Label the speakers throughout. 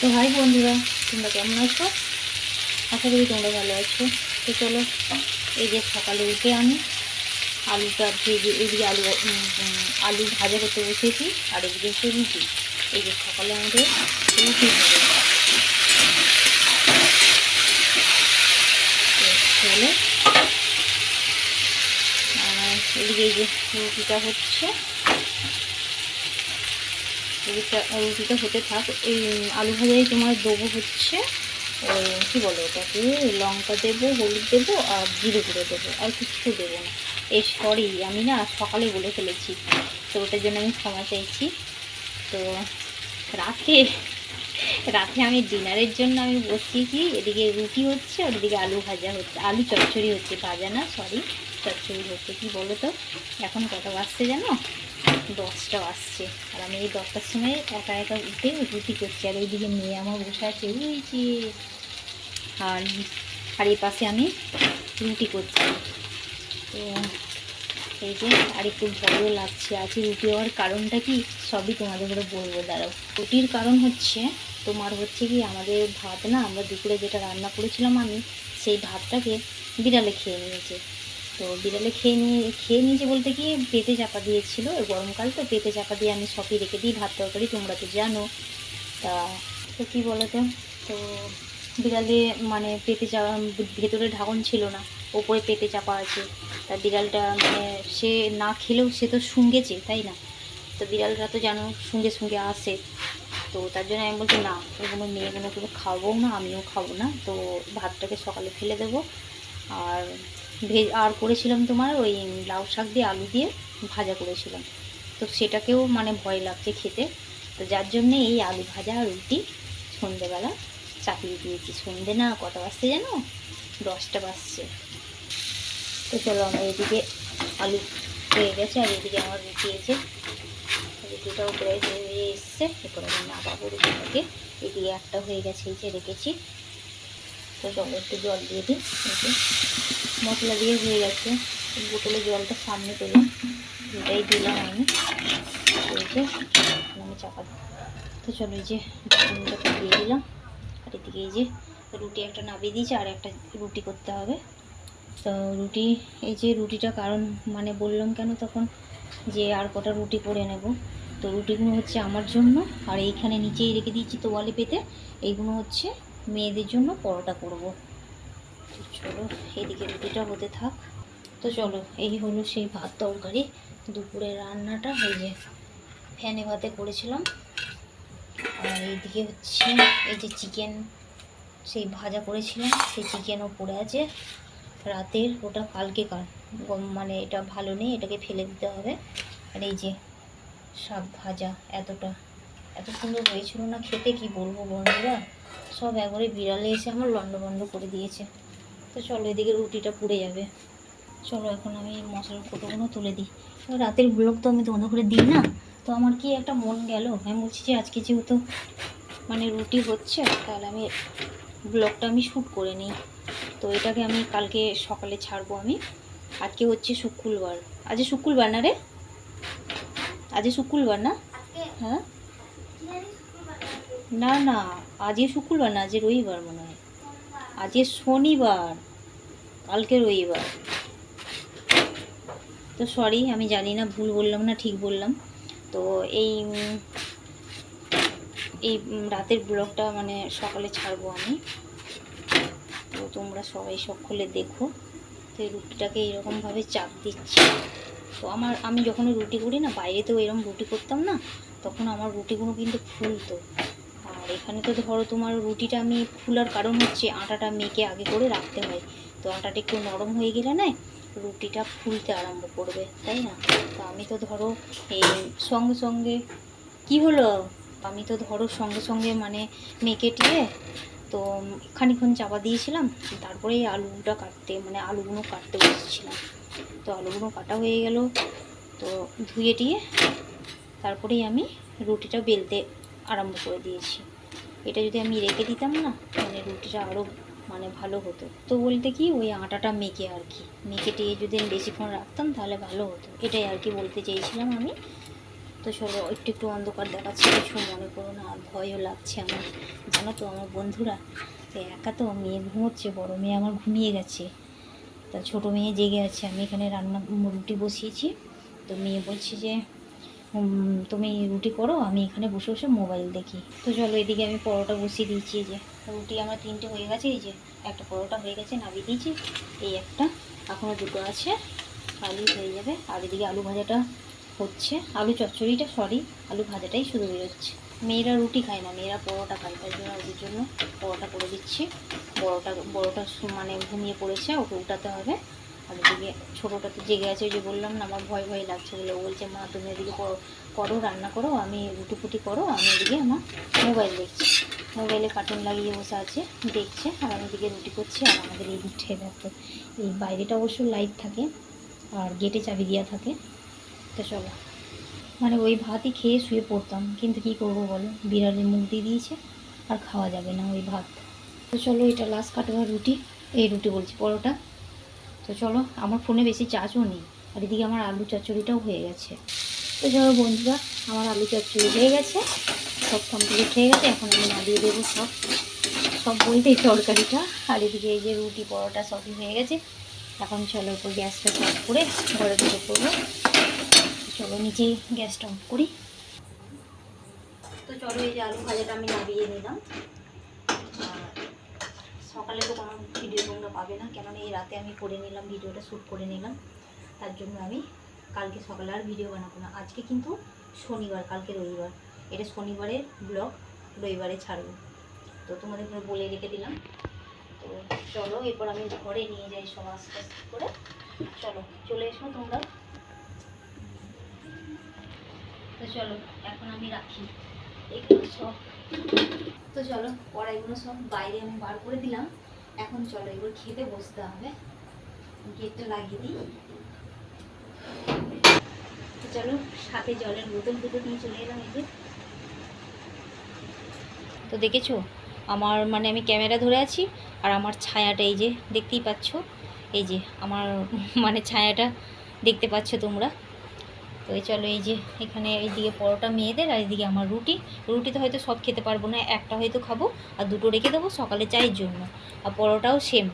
Speaker 1: তো হাই বন্ধুরা, তোমরা কেমন আছো? আশা করি তোমরা ভালো আছো। তো চলো, এই যে সকালে উঠে আমি আলুটা ভেজে এদিকে আলু আলু ভাজা করতে বসেছি, আর এদিকে হচ্ছে রুটি। এই যে সকালে আমাদের রুটি এদিকে এই যে রুটিটা হচ্ছে। রুটিটা রুটিটা হতে থাক, এই আলু ভাজাই তোমার দেবো হচ্ছে ওই কী বলো ওটাকে? লঙ্কা দেবো, হলুদ দেবো আর জিরে গুঁড়ো দেবো, আর কিছু দেবো না। এই সরি, আমি না সকালে বলে ফেলেছি, তো ওটার জন্য আমি ক্ষমা চাইছি। তো রাতে রাতে আমি ডিনারের জন্য আমি বসিয়েছি এদিকে রুটি হচ্ছে আর এদিকে আলু ভাজা হচ্ছে, আলু চচ্চড়ি হচ্ছে, ভাজা না, সরি, চচ্চড়ি হচ্ছে, কি বলো তো? এখন কটা বাজছে জানো? দশটা বাজছে আর আমি এই দশটার সময় একা একা উঠে রুটি করছি। আর ওইদিকে মেয়ে আমার বসে আছে। যে আর আর এই পাশে আমি রুটি করছি। তো এই যে আর একটু ভয়ও লাগছে। আজকে রুটি হওয়ার কারণটা কি? সবই তোমাদের করে বলব। দাঁড়াও। রুটির কারণ হচ্ছে, তোমার হচ্ছে কি, আমাদের ভাত না, আমরা দুপুরে যেটা রান্না করেছিলাম আমি, সেই ভাতটাকে বিড়ালে খেয়ে নিয়েছে। তো বিড়ালে খেয়ে নিয়ে, খেয়ে নিয়েছে বলতে কি পেতে চাপা দিয়েছিল গরমকাল তো পেতে চাপা দিয়ে আমি সবই রেখে দিই, ভাত তরকারি, তোমরা তো জানো। তা, তো কী বলো তো তো বিড়ালে মানে পেতে চাপা ভেতরে ঢাকন ছিল না, ওপরে পেতে চাপা আছে। তা বিড়ালটা মানে সে না খেলেও সে তো শুঙ্গেছে, তাই না? তো বিড়ালরা তো জানো সঙ্গে সঙ্গে আসে। তো তার জন্য আমি বলছি, না এগুলো মেয়েগুলো কোনো খাব না, আমিও খাব না। তো ভাতটাকে সকালে ফেলে দেবো। আর ভে আর করেছিলাম তোমার ওই লাউ শাক দিয়ে আলু দিয়ে ভাজা করেছিলাম। তো সেটাকেও মানে ভয় লাগছে খেতে। তো যার জন্যে এই আলু ভাজা আর রুটি সন্ধেবেলা চাপিয়ে দিয়েছি। সন্ধে না কটা বাজছে জানো দশটা বাজছে। তো চলো আমার এদিকে আলু হয়ে গেছে আর এদিকে আমার রুটি এসে রুটিটাও প্রায় হয়ে এসছে। এরপরে আমি নামাবো রুটিটাকে। এদিকে একটা হয়ে গেছে, এই যে রেখেছি। তো চলো একটু জল দিয়ে দিই। মশলা দিয়ে হয়ে গেছে। বোতলে জলটা সামনে পেলাম এটাই দিলাম আমি। যে আমি চাপা তো চলো এই যে ঢাকনটাকে দিয়ে দিলাম। আর এদিকে এই যে রুটি একটা নামিয়ে দিয়েছি, আর একটা রুটি করতে হবে। তো রুটি, এই যে রুটিটা কারণ মানে বললাম কেন তখন যে আর কটা রুটি করে নেব। তো রুটিগুলো হচ্ছে আমার জন্য, আর এইখানে নিচেই রেখে দিয়েছি তোয়ালে পেতে। এইগুলো হচ্ছে মেয়েদের জন্য পরোটা করব। চলো, এদিকে রুটিটা হতে থাক। তো চলো, এই হলো সেই ভাত তরকারি। দুপুরের রান্নাটা এই যে ফ্যানে ভাতে করেছিলাম। আর এইদিকে হচ্ছে এই যে চিকেন সেই ভাজা করেছিলাম, সেই চিকেনও পড়ে আছে। রাতের, ওটা কালকে কার? মানে এটা ভালো নেই, এটাকে ফেলে দিতে হবে। আর এই যে শাক ভাজা, এতটা। এত সুন্দর হয়েছিল না খেতে কি বলব বন্ধুরা? সব একবারে বিড়ালে এসে আমার লন্ডভন্ড করে দিয়েছে। তো চলো এদিকে রুটিটা পুড়ে যাবে। চলো এখন আমি মশলার কোটোগুলো তুলে দিই। রাতের ব্লগ তো আমি তোমাদের করে দিই না তো আমার কি একটা মন গেল? আমি বলছি যে আজকে যেহেতু মানে রুটি হচ্ছে তাহলে আমি ব্লগটা আমি শ্যুট করে নিই। তো এটাকে আমি কালকে সকালে ছাড়বো আমি। আজকে হচ্ছে শুক্রবার। আজকে শুক্রবার না রে? আজকে শুক্রবার না? হ্যাঁ? না না আজকে শুক্রবার না আজকে রবিবার মনে হয়। আজকে শনিবার, কালকে রবিবার। তো সরি আমি জানি না, ভুল বললাম না, ঠিক বললাম। তো এই এই রাতের ব্লগটা মানে সকালে ছাড়বো আমি। তো তোমরা সবাই সকলে দেখো। তো এই রুটিটাকে এরকমভাবে চাপ দিচ্ছি। তো আমার, আমি যখন রুটি করি না বাইরেতেও এরকম রুটি করতাম না, তখন আমার রুটিগুলো কিন্তু ফুলতো। এখানে তো ধরো তোমার রুটিটা আমি ফুলার কারণ হচ্ছে আটাটা মেখে আগে করে রাখতে হয়। তো আটাটা একটু নরম হয়ে গেলে না রুটিটা ফুলতে আরম্ভ করবে, তাই না? তো আমি তো ধরো এই সঙ্গে সঙ্গে কি হলো? আমি তো ধরো সঙ্গে সঙ্গে মানে মেখে টিয়ে তো খানিক্ষণ চাপা দিয়েছিলাম, তারপরে এই আলুটা কাটতে মানে আলুগুলো কাটতে বসেছিলাম। তো আলুগুলো কাটা হয়ে গেল, তো ধুয়ে টিয়ে তারপরেই আমি রুটিটা বেলতে আরম্ভ করে দিয়েছি। এটা যদি আমি রেখে দিতাম না মানে রুটিটা আরও মানে ভালো হতো। তো বলতে কি, ওই আটাটা মেখে আর কি। মেখে টিয়ে যদি আমি বেশিক্ষণ রাখতাম, তাহলে ভালো হতো। এটাই আর কি বলতে চেয়েছিলাম আমি। তো সব একটু একটু অন্ধকার দেখাচ্ছে, কিছু মনে করো না ভয়ও লাগছে আমার। জানো তো আমার বন্ধুরা, তো একা তো মেয়ে ঘুমোচ্ছে, বড় মেয়ে আমার ঘুমিয়ে গেছে। তা ছোটো মেয়ে জেগে আছে, আমি এখানে রান্না, রুটি বসিয়েছি। তো মেয়ে বলছে যে তুমি রুটি করো, আমি এখানে বসে বসে মোবাইল দেখি। তো চলো এদিকে আমি পরোটা বসিয়ে দিয়েছি যে রুটি আমার তিনটে হয়ে গেছে, এই যে একটা পরোটা হয়ে গেছে, নামিয়ে দিয়েছি। এই একটা এখনও দুটো আছে আলু হয়ে যাবে। আর এদিকে আলু ভাজাটা হচ্ছে, আলু চচ্চড়িটা সরি আলু ভাজাটাই শুধু বেরোচ্ছে মেয়েরা রুটি খায় না, মেয়েরা পরোটা খায়, তাই জন্য ওদের জন্য পরোটা করে দিচ্ছি। বড়োটা বড়োটা মানে ঘুমিয়ে পড়েছে, ওকে উঠাতে হবে। আর এদিকে ছোটোটা তো জেগে আছে যে বললাম না, আমার ভয় ভয় লাগছে বলে। বলছে, মা, তুমি এদিকে করো- করো রান্না করো, আমি রুটি ফুটি করো, আমি এদিকে আমার মোবাইল দেখছি। মোবাইলে কার্টুন লাগিয়ে বসে আছে, দেখছে, আর আমি এদিকে রুটি করছি, আর আমাদের এই দিকটায় দেখো, এই বাইরেটা অবশ্য লাইট থাকে, আর গেটে চাবি দেওয়া থাকে। তো চলো। মানে ওই ভাতই খেয়ে শুয়ে পড়তাম, কিন্তু কি করব বলো? বিড়ালের মুখ দিয়ে দিয়েছে, আর খাওয়া যাবে না ওই ভাত। তো চলো, এটা লাস্ট কাটোয়া রুটি, এই রুটি বলছি, পরোটা। তো চলো, আমার ফোনে বেশি চার্জও নেই। আর এদিকে আমার আলু চচ্চড়িটাও হয়ে গেছে। তো চলো বন্ধুরা, আমার আলু চচ্চড়ি হয়ে গেছে। সব কমপ্লিট হয়ে গেছে, এখন আমি নাড়িয়ে দেবো সব। সব বলতে এই তরকারিটা। আর এদিকে এই যে রুটি পরোটা সবই হয়ে গেছে। এখন চলো ওপর গ্যাসটা অফ করে ঘরে ঢুকে করব চলো নিচে গ্যাসটা অফ করি। তো চলো এই যে আলু ভাজাটা আমি নামিয়ে নিলাম। সকালে তো কোনো ভিডিও তোমরা পাবে না, কেননা এই রাতে আমি করে নিলাম, ভিডিওটা শ্যুট করে নিলাম। তার জন্য আমি কালকে সকালে আর ভিডিও বানাবো না, আজকে কিন্তু শনিবার, কালকে রবিবার। এটা শনিবারের ব্লগ, রবিবারে ছাড়বো। তো তোমাদের বলে রেখে দিলাম। তো চলো, এরপর আমি ঘরে নিয়ে যাই সব আস্তে আস্তে করে। চলো, চলে এসো তোমরা। তো চলো, এখন আমি রাখি। এগুলো সব তো চলো, কড়াইগুলো সব বাইরে আমি বার করে দিলাম। এখন চলো, এগুলো খেতে বসতে হবে। গেটটা লাগিয়ে দিই। তো চলো, সাথে জলের বোতল দুটো নিয়ে চলে এলাম এই যে। তো দেখেছ, আমার মানে আমি ক্যামেরা ধরে আছি, আর আমার ছায়াটা এই যে দেখতেই পাচ্ছ। এই যে, আমার মানে ছায়াটা দেখতে পাচ্ছ তোমরা। তো এই চলো, এই যে এখানে এইদিকে পরোটা মেয়েদের আর এইদিকে আমার রুটি। রুটি তো হয়তো সব খেতে পারব না, একটা হয়তো খাব, আর দুটো রেখে দেবো সকালে চায়ের জন্য। আর পরোটাও সেম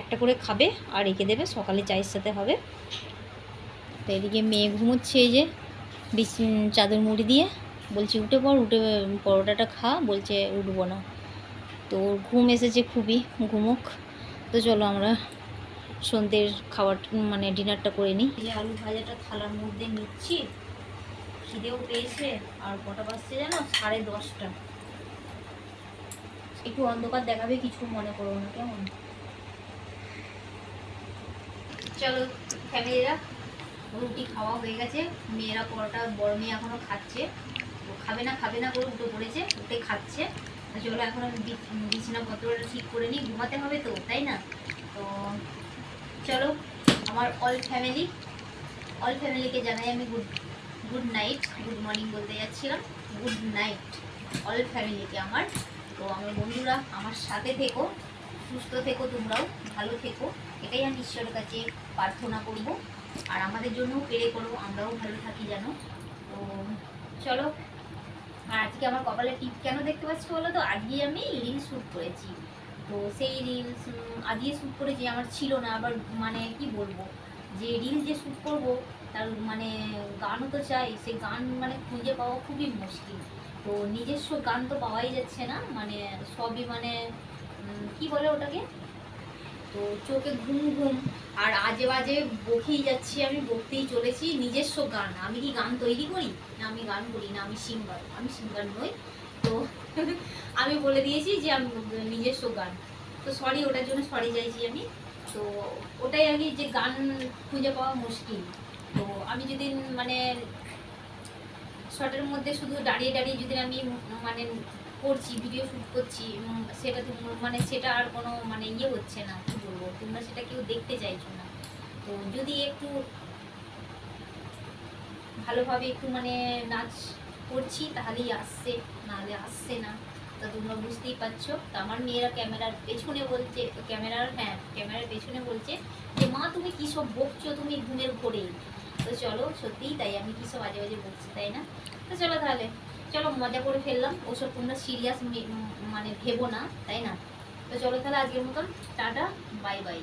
Speaker 1: একটা করে খাবে আর রেখে দেবে, সকালে চায়ের সাথে হবে। তো এদিকে মেয়ে ঘুমোচ্ছে এই যে, বিছ, চাদর মুড়ি দিয়ে। বলছি, উঠে পর উঠে পরোটাটা খা। বলছে, উঠবো না। তো ঘুম এসেছে খুবই, ঘুমুক। তো চলো আমরা সন্ধ্যের খাবার মানে ডিনারটা করে নিই। আলু ভাজাটা থালার মধ্যে নিচ্ছি। খিদেও পেয়েছে। আর কটা বাজছে জানো? সাড়ে দশটা। একটু অন্ধকার দেখাবে, কিছু মনে করো না, কেমন? চলো, ফ্যামিলিরা, রুটি খাওয়া হয়ে গেছে। মেয়েরা পরোটা, বড় মেয়ে এখনও খাচ্ছে। খাবে না খাবে না করে উঠে পড়েছে, উঠে খাচ্ছে। চলো, এখন আমি বিছানাপত্রটা ঠিক করে নিই। ঘুমাতে হবে তো, তাই না? তো চলো, আমার অল ফ্যামিলি অল ফ্যামিলিকে জানাই আমি good good night good morning বলতে যাচ্ছিলাম। গুড নাইট অল ফ্যামিলিকে আমার। তো আমার বন্ধুরা, আমার সাথে থেকো, সুস্থ থেকো তোমরাও, ভালো থেকো। এটাই আমি ঈশ্বরের কাছে প্রার্থনা করব। আর আমাদের জন্য পেরে করো, আমরাও ভালো থাকি জানো তো চলো, আর আজকে আমার কপালে টিপ কেন দেখতে পাচ্ছ বলো তো? আজকে আমি রিল শ্যুট করেছি। তো সেই রিলস আজকে শ্যুট করেছি আমার ছিল না, আবার মানে কি বলব, যে রিল যে শ্যুট করব, তার মানে গানও তো চাই সে গান মানে খুঁজে পাওয়া খুবই মুশকিল। তো নিজস্ব গান তো পাওয়াই যাচ্ছে না মানে সবই মানে কি বলে ওটাকে? তো চোখে ঘুম ঘুম, আর আজে বাজে বকেই যাচ্ছি আমি, বকতেই চলেছি নিজস্ব গান। আমি কি গান তৈরি করি? না আমি গান করি, না আমি সিঙ্গার। আমি সিঙ্গার নই তো আমি বলে দিয়েছি যে আমি, নিজস্ব গান। তো সরি ওটার জন্য সরি চাইছি আমি। তো ওটাই আর যে গান খুঁজে পাওয়া মুশকিল। তো আমি যদি মানে শর্টের মধ্যে শুধু দাঁড়িয়ে দাঁড়িয়ে যদি আমি মানে করছি ভিডিও শ্যুট করছি সেটা মানে সেটা আর কোনো মানে ইয়ে হচ্ছে না, কি বলব? তোমরা সেটা কেউ দেখতে চাইছো না। তো যদি একটু ভালোভাবে একটু মানে নাচ করছি, তাহলেই আসছে। নাহলে আসছে না। তো তোমরা বুঝতেই পারছ। তো আমার মেয়েরা ক্যামেরার পেছনে বলছে, ক্যামেরার হ্যাঁ ক্যামেরার পেছনে বলছে যে, মা, তুমি কী সব বকছো? তুমি ঘুমের ঘোরে
Speaker 2: তো চলো, সত্যিই তাই, আমি কি সব বাজে বাজে বকছি, তাই না? তো চলো তাহলে। চলো, মজা করে ফেললাম। ওসব তোমরা সিরিয়াস মানে ভেবো না, তাই না? তো চলো তাহলে আজকের মতন। Tata, bye bye.